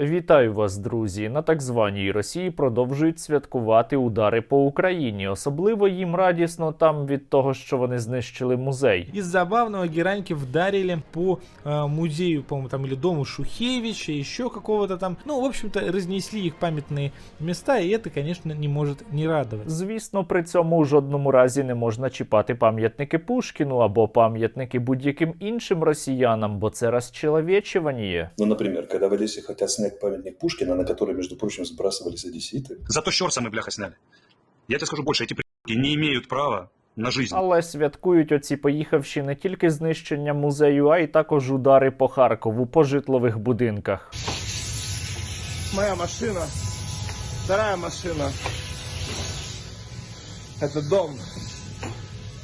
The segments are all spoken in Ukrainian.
Вітаю вас, друзі! На так званій Росії продовжують святкувати удари по Україні. Особливо їм радісно там від того, що вони знищили музей. Из забавного гераньки вдарили по э, музею, по-моему, там или дому Шухевича, еще какого-то там. Ну, в общем-то, разнесли их памятные места, и это, конечно, не может не радовать. Звісно, при цьому у жодному разі не можна чіпати пам'ятники Пушкіну або пам'ятники будь-яким іншим росіянам, бо це розчеловечування. Ну, например, когда в Одессе хотят снять памятник Пушкина, на который, между прочим, сбрасывались одесситы. Зато щорса мы, бляха, сняли. Я тебе скажу больше, эти придурки не имеют права на жизнь. Але святкують оці поїхавші не тільки знищення музею, а й також удари по Харкову по житлових будинках. Моя машина. Вторая машина. Это дом.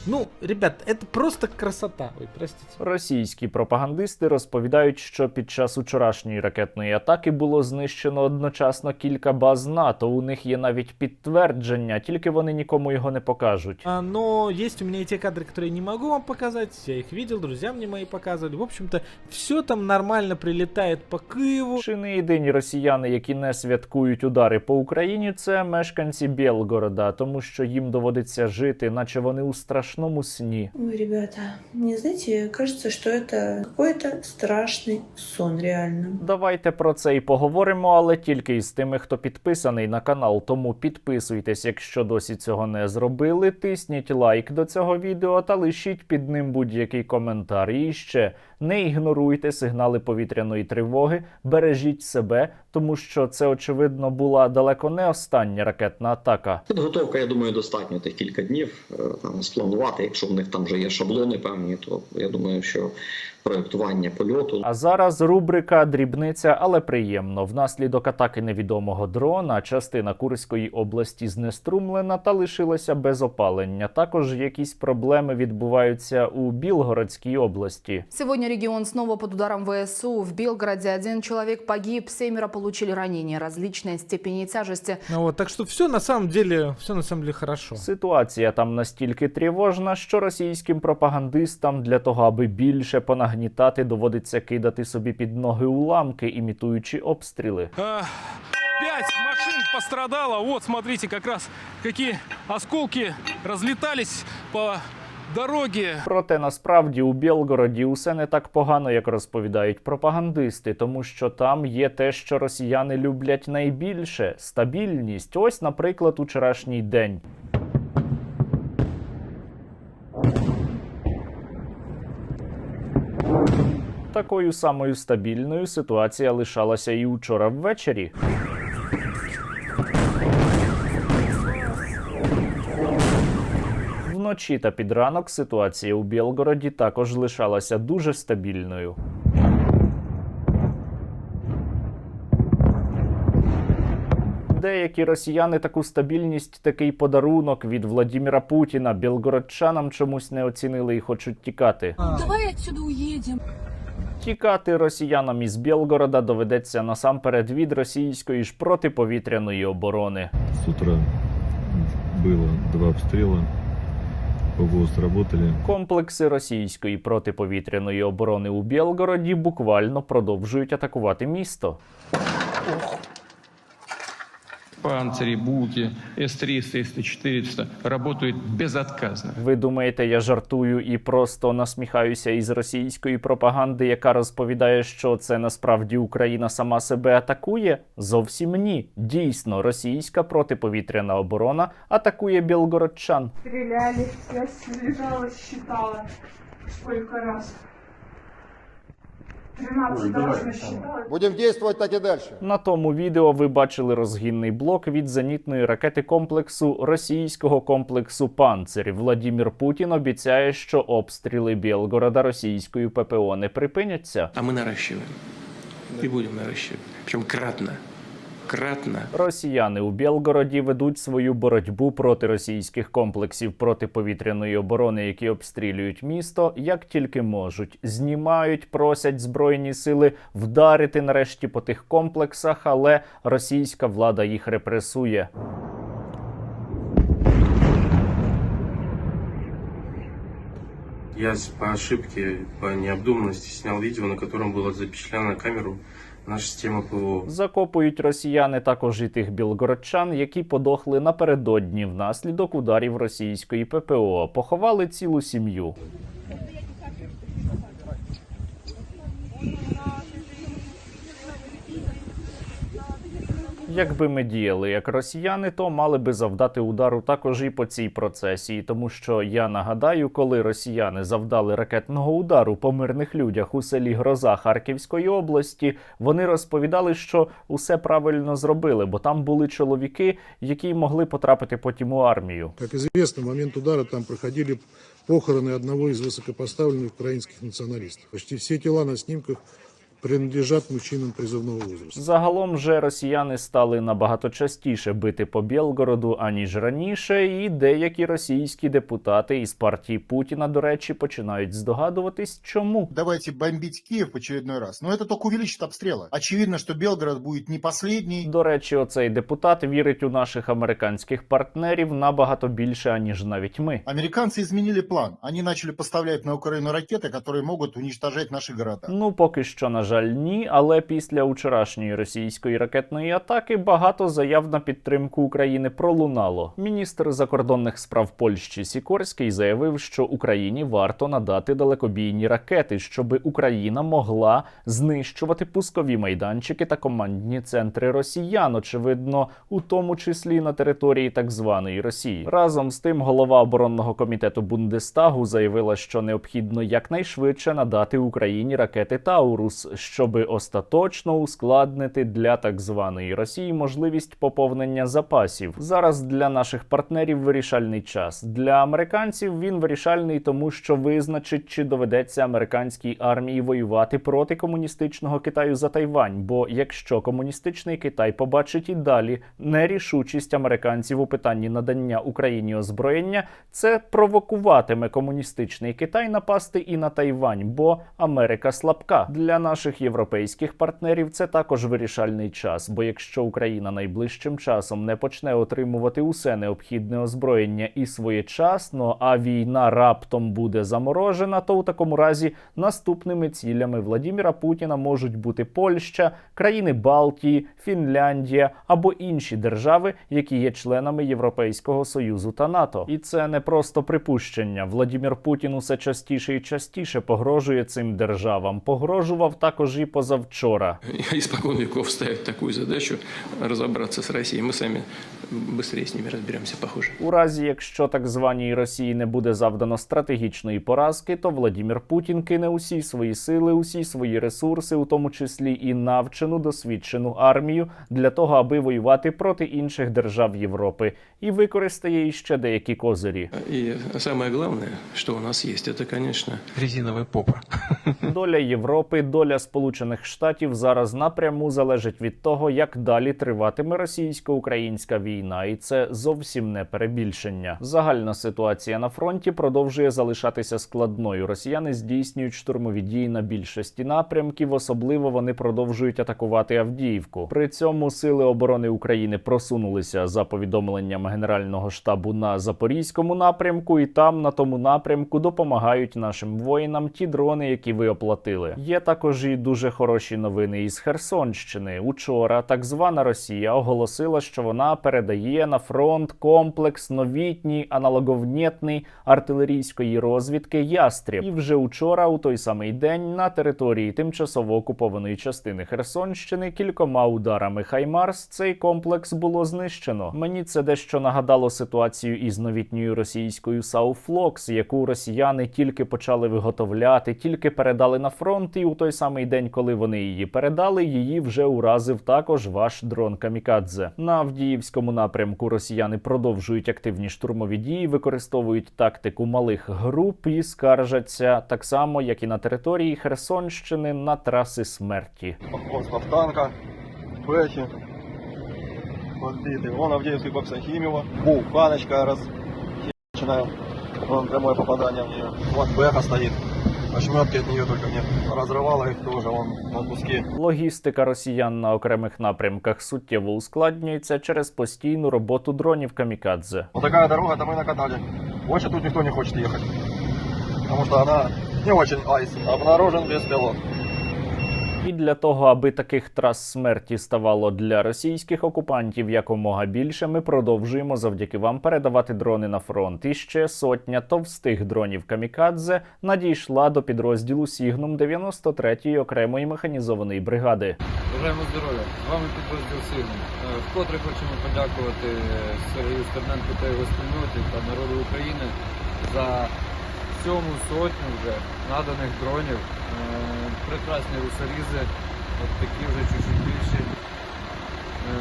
Ну, ребят, это просто красота. Ой, простите. Російські пропагандисти розповідають, що під час учорашньої ракетної атаки було знищено одночасно кілька баз НАТО. У них є навіть підтвердження, тільки вони нікому його не покажуть. А, но есть у меня и те кадры, которые я не могу вам показать. Я их видел, друзья мне мои показывали. В общем-то, все там нормально прилетает по Киеву. Чи не єдині росіяни, які не святкують удари по Україні, це мешканці Білгорода, тому що їм доводиться жити, наче вони у страшному сні. Ой, ребята, мне, знаете, кажется, что это какой-то страшный сон, реально. Давайте про це і поговоримо, але тільки із тими, хто підписаний на канал. Тому підписуйтесь, якщо досі цього не зробили. Тисніть лайк до цього відео та лишіть під ним будь-який коментар. І ще не ігноруйте сигнали повітряної тривоги, бережіть себе, тому що це очевидно була далеко не остання ракетна атака. Підготовка, я думаю, достатньо тих кілька днів е, там спланувати. Якщо в них там вже є шаблони певні, то я думаю, що проєктування польоту А зараз рубрика дрібниця, але приємно. Внаслідок атаки невідомого дрона частина Курської області знеструмлена та лишилася без опалення. Також якісь проблеми відбуваються у Білгородській області. Сегодня регион снова под ударом ВСУ. В Белгороде один человек погиб, семеро получили ранения различной степени тяжести. Ну Вот, так что все на самом деле, все на самом деле хорошо. Ситуація там настільки тривожна, що російським пропагандистам для того, аби більше понагнітати, доводиться кидати собі під ноги уламки, імітуючи обстріли. Пять машин пострадало. Вот, смотрите, как раз какие осколки разлетались по дороге. Проте насправді у Білгороді усе не так погано, як розповідають пропагандисти, тому що там є те, що росіяни люблять найбільше стабільність. Ось, наприклад, учорашній день. Такою самою стабільною ситуація лишалася і учора ввечері. Вночі та під ранок ситуація у Білгороді також лишалася дуже стабільною. Деякі росіяни таку стабільність, такий подарунок від Владіміра Путіна білгородчанам чомусь не оцінили і хочуть тікати. Давай отсюда уедем. Тікати росіянам із Білгорода доведеться насамперед від російської ж протиповітряної оборони. З утра було два обстріли. ПВО сработали. Комплекси російської протиповітряної оборони у Білгороді буквально продовжують атакувати місто. Панцири, Буки, С-300, С-400 работают безотказно. Ви думаєте, я жартую і просто насміхаюся із російської пропаганди, яка розповідає, що це насправді Україна сама себе атакує? Зовсім ні. Дійсно, російська протиповітряна оборона атакує білгородчан. Стреляли. Я лежала, считала, сколько раз. 13 раз насчитала. Будем действовать так і далі. На тому відео ви бачили розгінний блок від зенітної ракети комплексу російського комплексу «Панцирь». Владімір Путін обіцяє, що обстріли Білгорода російською ППО не припиняться. А ми наращиваем. і будемо наращивать. Причому кратно. Кратно. Росіяни у Білгороді ведуть свою боротьбу проти російських комплексів протиповітряної оборони, які обстрілюють місто, як тільки можуть. Знімають, просять збройні сили вдарити нарешті по тих комплексах, але російська влада їх репресує. Я по ошибке, по необдуманности снял видео, на котором была запечатлена на камеру Наша система ПВО. Закопують росіяни також і тих білгородчан, які подохли напередодні внаслідок ударів російської ППО. Поховали цілу сім'ю. Якби ми діяли як росіяни, то мали би завдати удару також і по цій процесії, тому що я нагадаю, коли росіяни завдали ракетного удару по мирних людях у селі Гроза Харківської області, вони розповідали, що усе правильно зробили, бо там були чоловіки, які могли потрапити потім у армію. Как известно, в момент удара там проходили похороны одного из высокопоставленных украинских националистов. Почти все тела на снимках принадлежат мужчинам призывного возраста. Загалом же росіяни стали набагато частіше бити по Білгороду аніж раніше, і деякі російські депутати із партії Путіна, до речі, починають здогадуватись, чому. Давайте бомбить Киев в очередной раз. Но это только увеличит обстрелы. Очевидно, что Белгород будет не последний. До речі, оцей депутат вірить у наших американських партнерів набагато більше аніж навіть ми. Американцы изменили план. Они начали поставлять на Украину ракеты, которые могут уничтожать наши города. Ну, поки що, на жаль, ні. Але після вчорашньої російської ракетної атаки багато заяв на підтримку України пролунало. Міністр закордонних справ Польщі Сікорський заявив, що Україні варто надати далекобійні ракети, щоб Україна могла знищувати пускові майданчики та командні центри росіян, очевидно, у тому числі на території так званої Росії. Разом з тим, голова оборонного комітету Бундестагу заявила, що необхідно якнайшвидше надати Україні ракети Таурус, щоб остаточно ускладнити для так званої Росії можливість поповнення запасів. Зараз для наших партнерів вирішальний час. Для американців він вирішальний, тому що визначить, чи доведеться американській армії воювати проти комуністичного Китаю за Тайвань. Бо якщо комуністичний Китай побачить і далі нерішучість американців у питанні надання Україні озброєння, це провокуватиме комуністичний Китай напасти і на Тайвань, бо Америка слабка. Для наших європейських партнерів це також вирішальний час. Бо якщо Україна найближчим часом не почне отримувати усе необхідне озброєння і своєчасно, а війна раптом буде заморожена, то у такому разі наступними цілями Владіміра Путіна можуть бути Польща, країни Балтії, Фінляндія або інші держави, які є членами Європейського союзу та НАТО. І це не просто припущення. Владімір Путін усе частіше і частіше погрожує цим державам. Погрожував також і позавчора. Испокон веков ставят такую задачу разобраться с Россией. Мы сами быстрее с ними разберемся, похоже. У разі, якщо так званій Росії не буде завдано стратегічної поразки, то Владімір Путін кине усі свої сили, усі свої ресурси, у тому числі і навчену досвідчену армію, для того, аби воювати проти інших держав Європи, і використає іще деякі козирі. И самое главное, что у нас есть, это, конечно, резиновая попа. Доля Європи, доля Сполучених Штатів зараз напряму залежить від того, як далі триватиме російсько-українська війна, і це зовсім не перебільшення. Загальна ситуація на фронті продовжує залишатися складною. Росіяни здійснюють штурмові дії на більшості напрямків. Особливо вони продовжують атакувати Авдіївку. При цьому сили оборони України просунулися за повідомленням Генерального штабу на запорізькому напрямку, і там на тому напрямку допомагають нашим воїнам ті дрони, які ви оплатили. Є також і дуже хороші новини із Херсонщини. Учора так звана Росія оголосила, що вона передає на фронт комплекс новітній аналоговнєтний артилерійської розвідки Ястріб. І вже учора, у той самий день, на території тимчасово окупованої частини Херсонщини кількома ударами Хаймарс цей комплекс було знищено. Мені це дещо нагадало ситуацію із новітньою російською Сауфлокс, яку росіяни тільки почали виготовляти, тільки передали на фронт. І у той самий день, коли вони її передали, її вже уразив також ваш дрон Камікадзе. На Авдіївському напрямку росіяни продовжують активні штурмові дії, використовують тактику малих груп і скаржаться так само, як і на території Херсонщини на траси смерті. Подход танка, бэхи, подбитый. Вон Авдеевский бокс Ахимева. Бу, баночка раз... Начинаем. Вон прямое попадание в нее. Вот бэха стоит. Ошметки от нее только мне разрывало их тоже, вон на куски. Логістика росіян на окремих напрямках суттєво ускладнюється через постійну роботу дронів Камікадзе. Вот такая дорога, это мы накатали. Больше тут никто не хочет ехать. Потому что она не очень айс. Обнаружен беспилот. І для того, аби таких трас смерті ставало для російських окупантів якомога більше, ми продовжуємо завдяки вам передавати дрони на фронт. І ще сотня товстих дронів Камікадзе надійшла до підрозділу Сігнум 93-ї окремої механізованої бригади. Бажаємо здоров'я. З вами підрозділ Сигнум. Е, Вкотре хочемо подякувати Сергію Стерненку та його спільноті та народу України за сьому сотню вже наданих дронів. Е, Прекрасні русорізи, от такі вже чуть-чуть більші. Е,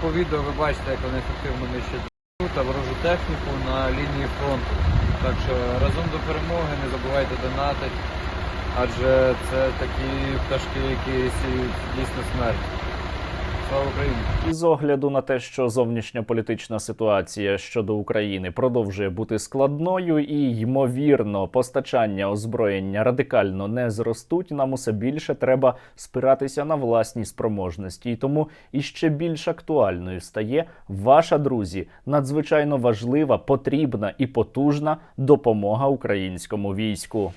По відео ви бачите, як вони ефективно нищать та ворожу техніку на лінії фронту. Так що разом до перемоги не забувайте донатити, адже це такі пташки, які сіють дійсно смерть. Слава Україні! З огляду на те, що зовнішньополітична ситуація щодо України продовжує бути складною, і ймовірно, постачання озброєння радикально не зростуть. Нам усе більше треба спиратися на власні спроможності. І тому іще більш актуальною стає ваша друзі, надзвичайно важлива, потрібна і потужна допомога українському війську.